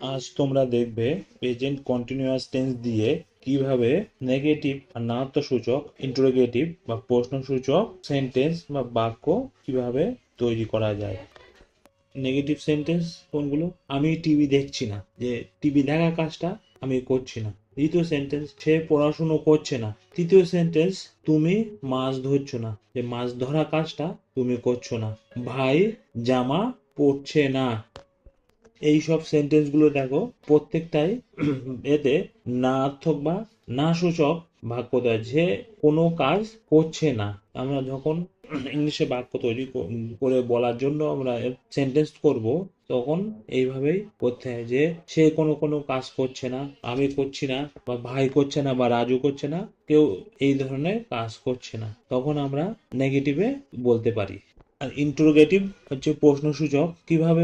আজ তোমরা দেখবে প্রেজেন্ট কন্টিনিউয়াস টেন্স দিয়ে কীভাবে নেগেটিভ আর নাত্মসূচক ইন্টারোগেটিভ বা প্রশ্নসূচক সেন্টেন্স বা বাক্য কীভাবে তৈরি করা যায়। নেগেটিভ সেন্টেন্স কোনগুলো? আমি টিভি দেখছি না। যে টিভি দেখা কাজটা আমি করছি না। দ্বিতীয় সেন্টেন্স সে পড়াশুনো করছে না। তৃতীয় সেন্টেন্স তুমি মাছ ধরছো না। যে মাছ ধরা কাজটা তুমি করছ না। ভাই জামা পরছে না। এই সব সেন্টেন্সগুলো দেখো, প্রত্যেকটাই এতে নার্থক বা না সূচক বাক্য দেয় যে কোনো কাজ করছে না। আমরা যখন ইংলিশে বাক্য তৈরি করে বলার জন্য আমরা সেন্টেন্স করব, তখন এইভাবেই করতে হয় যে, সে কোনো কোনো কাজ করছে না, আমি করছি না, বা ভাই করছে না, বা রাজু করছে না, কেউ এই ধরনের কাজ করছে না। তখন আমরা নেগেটিভে বলতে পারি। ইন্টারোগেটিভ হচ্ছে প্রশ্নসূচক, কীভাবে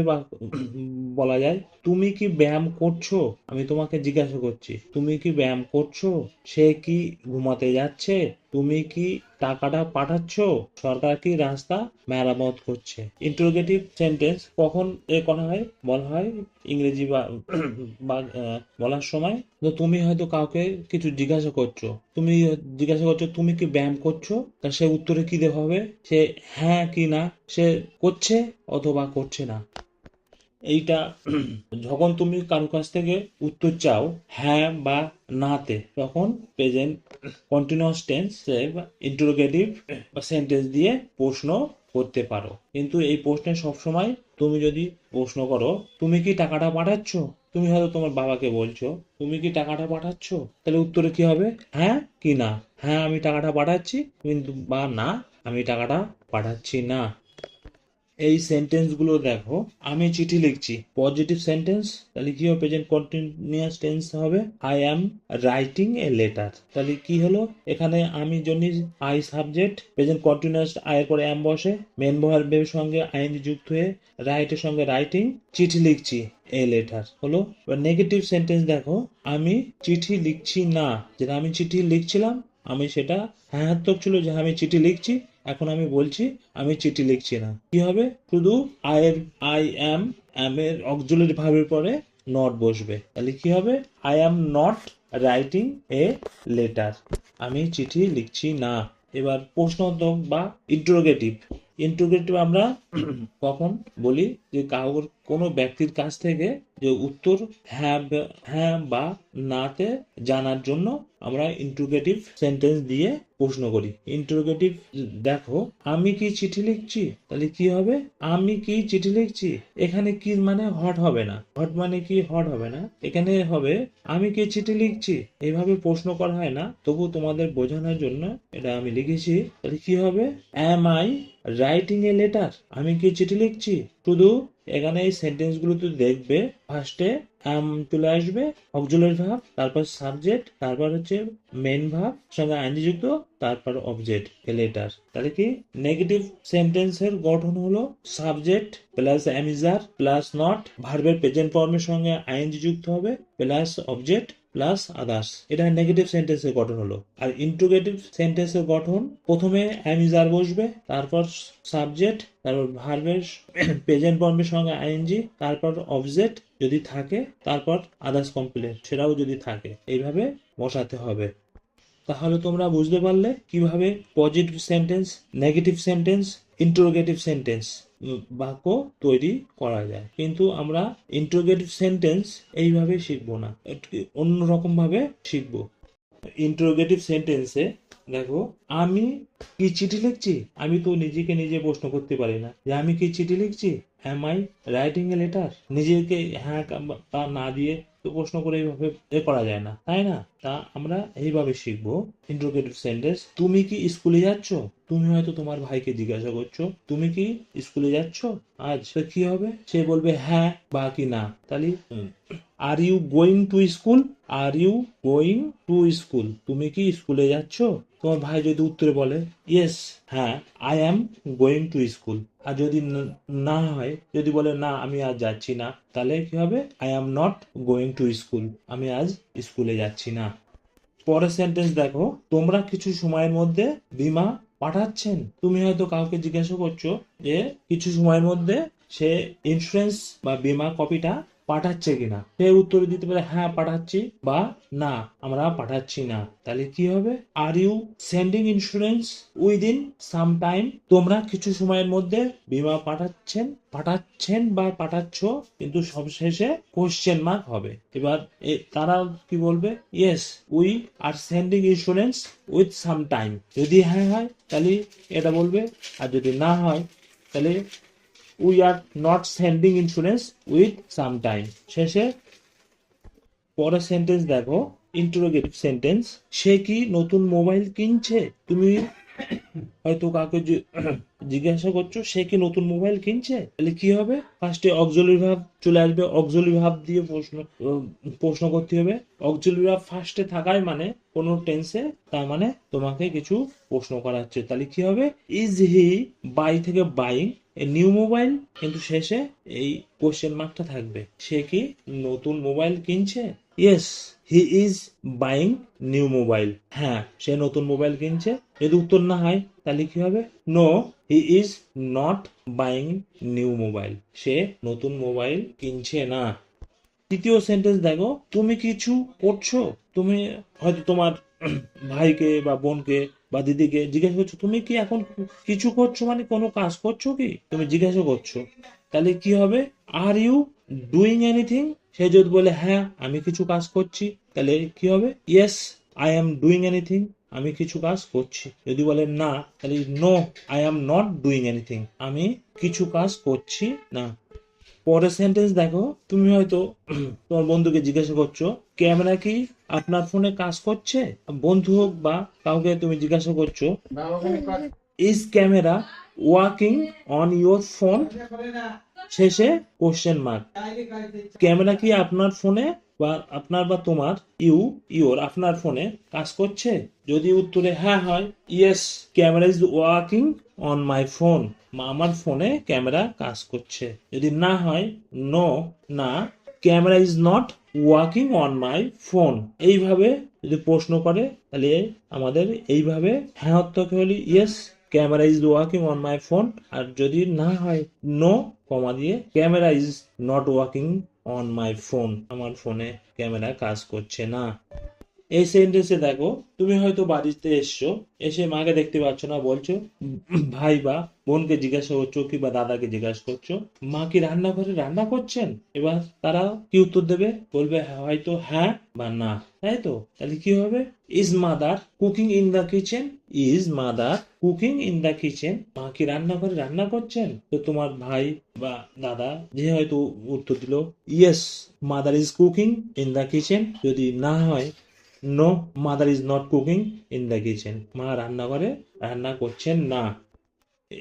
বলা যায়, তুমি কি ব্যায়াম করছ? আমি তোমাকে জিজ্ঞাসা করছি, তুমি কি ব্যায়াম করছ? সে কি ঘুমাতে যাচ্ছে? তুমি কি টাকাটা পাঠাচ্ছ? সরকার কি রাস্তা মেরামত করছে? ইন্টারোগেটিভ সেন্টেন্স কখন এ করা হয়? বলা হয় ইংরেজি বা বলার সময়। তো তুমি হয়তো কাউকে কিছু জিজ্ঞাসা করছ। তুমি জিজ্ঞাসা করছ, তুমি কি ব্যায়াম করছ? তা সে উত্তরে কি দেওয়া হবে? সে হ্যাঁ কি না, সে করছে অথবা করছে না। এইটা যখন তুমি কারও কাছ থেকে উত্তর চাও হ্যাঁ বা নাতে, তখন present continuous tense interrogative sentence দিয়ে প্রশ্ন করতে পারো। কিন্তু এই প্রশ্নে সবসময় তুমি যদি প্রশ্ন করো, তুমি কি টাকাটা পাঠাচ্ছ? তুমি হয়তো তোমার বাবাকে বলছো, তুমি কি টাকাটা পাঠাচ্ছ? তাহলে উত্তরে কি হবে? হ্যাঁ কি না? হ্যাঁ আমি টাকাটা পাঠাচ্ছি, কিন্তু বা না, আমি টাকাটা পাঠাচ্ছি না। এই সেন্টেন্সগুলো দেখো। আমি চিঠি লিখছি। পজিটিভ সেন্টেন্স তাহলে কি হবে? প্রেজেন্ট কন্টিনিউয়াস টেন্স হবে। I am writing a letter তাহলে কি হলো? এখানে আমি জন্য I subject present continuous I এর পরে অ্যাম বসে মেন ভার্বের সঙ্গে আইএনজি যুক্ত হয়ে রাইটের সঙ্গে রাইটিং চিঠি লিখছি এ লেটার হলো? নেগেটিভ সেন্টেন্স দেখো। আমি চিঠি লিখছি না। যেটা আমি চিঠি লিখছিলাম, আমি সেটা হ্যাঁ ছিল যে আমি চিঠি লিখছি এখন আমি বলছি, আমি চিঠি লিখছি না। কি হবে? শুধু আই এর আই অ্যাম অ্যাম এর অক্সিলারি ভাবের পরে নট বসবে। তাহলে কি হবে? I am not writing a letter আমি চিঠি লিখছি না। এবার প্রশ্নোত্তর বা ইন্টারোগেটিভ ইন্টারোগেটিভ আমরা কখন বলি? যে কাউর কোনো ব্যক্তির কাছ থেকে যে উত্তর হ্যাঁ হ্যাঁ বা নাতে জানার জন্য আমরা ইন্টারোগেটিভ সেন্টেন্স দিয়ে প্রশ্ন করি। ইন্টারোগেটিভ দেখো, আমি কি চিঠি লিখছি? তাহলে কি হবে? আমি কি চিঠি লিখছি? এখানে কি মানে হট হবে না? হট মানে কি হট হবে না? এখানে হবে, আমি কি চিঠি লিখছি? এইভাবে প্রশ্ন করা হয় না। তবু তোমাদের বোঝানোর জন্য এটা আমি লিখেছি। তাহলে কি হবে? Am I writing a letter আমি কি চিঠি লিখছি? শুধু এখানে এই সেন্টেন্স গুলোতে দেখবে ফার্স্টে অ্যাম চলে আসবে অক্সিলারি ভাব, তারপর সাবজেক্ট তারপর হচ্ছে মেন ভাব, সঙ্গে আইনজি যুক্ত তারপর অবজেক্ট লেটার তাহলে কি? নেগেটিভ সেন্টেন্সের গঠন হলো subject plus am is are plus not ভার্বের প্রেজেন্ট ফর্মের সঙ্গে আইএনজি যুক্ত হবে প্লাস অবজেক্ট প্লাস আদার্স এটা নেগেটিভ সেন্টেন্সের গঠন হলো। আর ইন্ট্রোগেটিভ সেন্টেন্সের গঠন, প্রথমে অ্যামিজার বসবে, তারপর সাবজেক্ট তারপর ভার্বের প্রেজেন্ট ফর্মের সঙ্গে আইএনজি তারপর অবজেক্ট যদি থাকে, তারপর আদার্স কমপ্লেন সেটাও যদি থাকে, এইভাবে বসাতে হবে। তাহলে তোমরা বুঝতে পারলে কীভাবে positive sentence negative sentence interrogative sentence বাক্য তৈরি করা যায়। কিন্তু আমরা ইন্টারোগেটিভ সেন্টেন্স এইভাবে শিখব না, একটু অন্যরকম ভাবে শিখব ইন্টারোগেটিভ সেন্টেন্সে দেখো, আমি কি চিঠি লিখছি? আমি তো নিজেকে নিজে প্রশ্ন করতে পারি না। যে আমি কি চিঠি লিখছি? Am I writing a letter নিজেকে হ্যাঁ বা- তা না দিয়ে তো প্রশ্ন করে এইভাবে এ করা যায় না। তাই না? তা আমরা এইভাবে শিখব। ইন্টারোগেটিভ সেন্টেন্স তুমি কি স্কুলে যাচ্ছ? তুমি হয়তো তোমার ভাইকে জিজ্ঞাসা করছ, তুমি কি স্কুলে যাচ্ছ? আজ কি হবে? সে বলবে হ্যাঁ বা কি না। তাহলে are you going to school are you going to school তুমি কি স্কুলে যাচ্ছ? তোমার ভাই যদি উত্তরে বলে ইয়েস হ্যাঁ I am going to school আর যদি না হয়, যদি বলে, না, আমি আর যাচ্ছি না। তাহলে কি হবে? I am not going to school আমি আজ স্কুলে যাচ্ছি না। পরের সেন্টেন্স দেখো। তোমরা কিছু সময়ের মধ্যে বিমা পাঠাচ্ছেন? তুমি হয়তো কাউকে জিজ্ঞাসা করছ যে, কিছু সময়ের মধ্যে সে ইন্স্যুরেন্স বা বিমা কপিটা পাঠাচ্ছে কিনা? সে উত্তর দিতে পারে হ্যাঁ পাঠাচ্ছি বা, না, আমরা পাঠাচ্ছি না। তাহলে কি হবে? Are you sending insurance within some time তোমরা কিছু সময়ের মধ্যে বীমা পাঠাচ্ছেন পাঠাচ্ছেন বা পাঠাচ্ছ, কিন্তু সবশেষে কোশ্চেন মার্ক হবে। এবার তারা কি বলবে? Yes we are sending insurance with some time যদি হ্যাঁ হয়, তাহলে এটা বলবে, আর যদি না হয়, তাহলে we are not sending insurance with some time শেষে পরের সেন্টেন্স দেখো ইন্টারোগেটিভ সেন্টেন্স সে কি নতুন মোবাইল কিনছে? তুমি হয়তো কাউকে জিজ্ঞাসা করছ, সে কি নতুন মোবাইল কিনছে? তাহলে কি হবে? ফার্স্টে অক্সিলারি ভাব চলে আসবে। অক্সিলারি ভাব দিয়ে প্রশ্ন প্রশ্ন করতে হবে। অক্সিলারি ভাব ফার্স্টে থাকায় মানে কোনো টেন্সে তার মানে তোমাকে কিছু প্রশ্ন করা হচ্ছে তাহলে কি হবে? ইজ হি বাই থেকে বাইং নিউ মোবাইল কিন্তু শেষে এই কোশ্চেন মার্কটা থাকবে। সে কি নতুন মোবাইল কিনছে? Yes he is buying new mobile হ্যাঁ সে নতুন মোবাইল কিনছে। যদি উত্তর না হয় তাহলে কি হবে? No he is not buying new mobile সে নতুন মোবাইল কিনছে না। তৃতীয় সেন্টেন্স দেখো, তুমি কিছু করছ? তুমি হয়তো তোমার ভাইকে বা বোনকে বা দিদিকে জিজ্ঞাসা করছ, তুমি কি এখন কিছু করছ মানে কোনো কাজ করছ কি? তুমি জিজ্ঞাসা করছ। তাহলে কি হবে? আর ইউ ডুইং এনিথিং সে যদি বলে হ্যাঁ আমি কিছু কাজ করছি। তাহলে কি হবে? Yes I am doing anything আমি কিছু কাজ করছি। যদি বলে না, তাহলে no I am not doing anything আমি কিছু কাজ করছি না। পরের সেন্টেন্স দেখো। তুমি হয়তো তোমার বন্ধুকে জিজ্ঞাসা করছ ক্যামেরা কি আপনার ফোনে কাজ করছে? বন্ধু হোক বা কাউকে তুমি জিজ্ঞাসা করছ is camera working on your phone শেষে কোশ্চেন মার্ক ক্যামেরা কি আপনার ফোনে বা আপনার বা তোমার, ইউ ইউর আপনার ফোনে কাজ করছে? যদি উত্তরে হ্যাঁ হয়, yes, camera is working on my phone. আমার ফোনে ক্যামেরা কাজ করছে। যদি না হয়, নো, না, camera is not working on my phone. এইভাবে যদি প্রশ্ন করে, তাহলে আমাদের এইভাবে হ্যাঁ উত্তর হলে? Yes camera is working on my phone আর যদি না হয় নো কমা দিয়ে, camera is not working on my phone আমার ফোনে ক্যামেরা কাজ করছে না। এই সেন্টেন্সে দেখো তুমি হয়তো বাড়িতে এসছো এসে মাকে দেখতে পাচ্ছ না বলছো ভাই বা বোনকে জিজ্ঞাসা করছ কি বা দাদাকে জিজ্ঞাসা করছ? মা কি রান্নাঘরে রান্না করছেন? এবার তারা কি উত্তর দেবে? বলবে হ্যাঁ, হয়তো হ্যাঁ বা না। তাই তো? তাহলে কি হবে? Is mother cooking in the kitchen is mother cooking in the kitchen মা কি রান্নাঘরে রান্না করছেন? তো তোমার ভাই বা দাদা যে হয়তো উত্তর দিল yes mother is cooking in the kitchen যদি না হয় no mother is not cooking in the kitchen মা রান্নাঘরে রান্না করছেন না।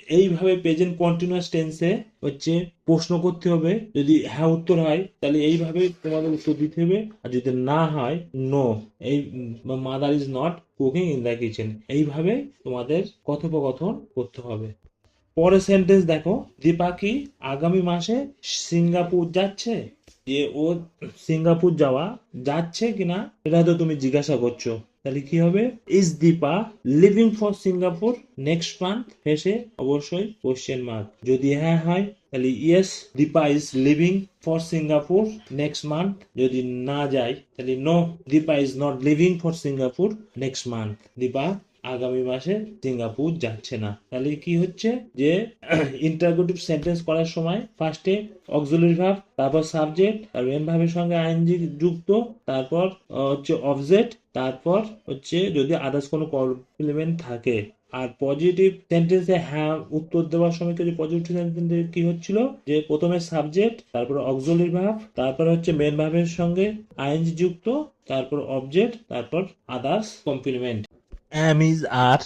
এইভাবে প্রেজেন্ট কন্টিনিউয়াস টেন্সে হচ্ছে প্রশ্ন করতে হবে। যদি হ্যাঁ উত্তর হয়, তাহলে এইভাবে তোমাদের উত্তর দিতে হবে। আর যদি না হয় নো এই mother is not cooking in the kitchen এইভাবে তোমাদের কথোপকথন করতে হবে। পরের সেন্টেন্স দেখো। দীপা কি আগামী মাসে সিঙ্গাপুর যাচ্ছে? যে ও সিঙ্গাপুর যাওয়া যাচ্ছে কিনা এটা হয়তো তুমি জিজ্ঞাসা করছ। তাহলে কি হবে? Is Deepa living for Singapore next month শেষে অবশ্যই কোশ্চেন মার্ক যদি হ্যাঁ হয়, তাহলে yes Deepa is living for Singapore next month যদি না যায়, তাহলে no Deepa is not living for Singapore next month Deepa আগামী মাসে সিঙ্গাপুর যাচ্ছে না। তাহলে কি হচ্ছে যে ইন্টারগেটিভ সেন্টেন্স করার সময় ফার্স্টে অক্সিলারি ভাব তারপর সাবজেক্ট আর মেন ভাবের সঙ্গে আইএনজি যুক্ত, তারপর হচ্ছে অবজেক্ট তারপর হচ্ছে যদি আদার্স কোনো কমপ্লিমেন্ট থাকে। আর পজিটিভ সেন্টেন্সে হ্যাঁ উত্তর দেওয়ার সময় যদি পজিটিভ সেন্টেন্সে কি হচ্ছিল? যে প্রথমে সাবজেক্ট তারপর অক্সিলারি ভাব তারপর হচ্ছে মেন ভাবের সঙ্গে আইএনজি যুক্ত, তারপর অবজেক্ট তারপর others complement am is are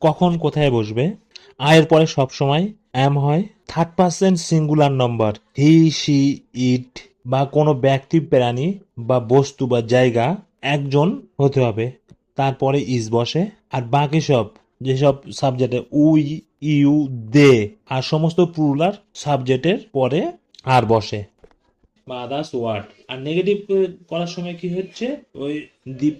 কখন কোথায় বসবে? আয়ের পরে সব সময় অ্যাম হয়। Third person singular number. He she it বা কোনো ব্যক্তি, প্রাণী বা বস্তু বা জায়গা একজন হতে হবে। তারপরে ইজ বসে। আর বাকি সব, যেসব সাবজেক্টে উই ইউ, দে আর সমস্ত প্লুরাল সাবজেক্টের পরে আর বসে। বা আদার্স ওয়ার্ড আর নেগেটিভ করার সময় কি হচ্ছে? ওই দ্বীপ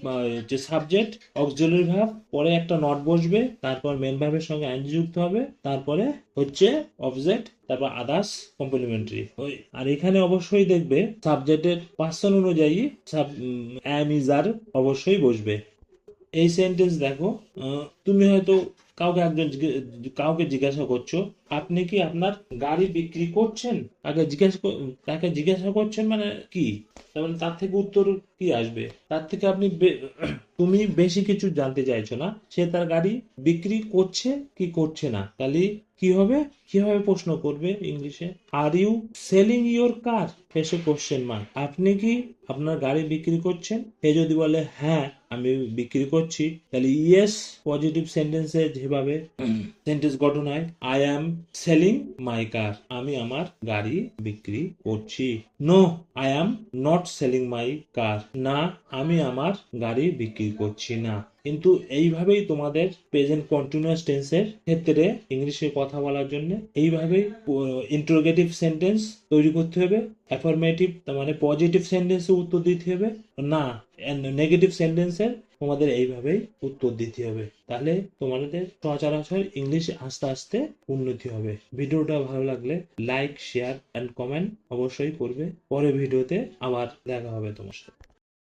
যে সাবজেক্ট অক্সিলারি ভাব পরে একটা নট বসবে, তারপর মেন ভার্বের সঙ্গে আইন যুক্ত হবে, তারপরে হচ্ছে অবজেক্ট তারপর আদার্স কমপ্লিমেন্টারি ওই, আর এখানে অবশ্যই দেখবে সাবজেক্টের পার্সন অনুযায়ী সাব অ্যাম ইজ আর অবশ্যই বসবে। এই সেন্টেন্স দেখো তুমি হয়তো কাউকে একজন কাউকে জিজ্ঞাসা করছ, আপনি কি আপনার গাড়ি বিক্রি করছেন? আগে জিজ্ঞাসা তাকে জিজ্ঞাসা করছেন মানে কি? মানে তার থেকে উত্তর কি আসবে? তার থেকে আপনি তুমি বেশি কিছু জানতে চাইছো না? সে তার গাড়ি বিক্রি করছে কি করছে না? তাহলে কি হবে? কীভাবে প্রশ্ন করবে ইংলিশে? Are you selling your car ফেসে কোশ্চেন মার্ক আপনি কি আপনার গাড়ি বিক্রি করছেন? সে যদি বলে হ্যাঁ আমি বিক্রি করছি। তাহলে ইয়েস পজিটিভ সেন্টেন্সে যেভাবে সেন্টেন্স গঠন হয় আই অ্যাম সেলিং মাই কার আমি আমার গাড়ি বিক্রি করছি। No I am not selling my car না আমি আমার গাড়ি বিক্রি করছি না। কিন্তু এইভাবেই তোমাদের প্রেজেন্ট কন্টিনিউয়াস টেন্সের ক্ষেত্রে ইংলিশে কথা বলার জন্য এইভাবেই ইন্টারোগেটিভ সেন্টেন্স তৈরি করতে হবে অ্যাফার্মেটিভ মানে পজিটিভ সেন্টেন্সে উত্তর দিতে হবে না নেগেটিভ সেন্টেন্সের তোমাদের এইভাবেই উত্তর দিতে হবে। তাহলে তোমাদের সচরাচর ইংলিশ আস্তে আস্তে উন্নতি হবে। ভিডিওটা ভালো লাগলে লাইক শেয়ার অ্যান্ড কমেন্ট অবশ্যই করবে। পরে ভিডিওতে আবার দেখা হবে তোমার সাথে।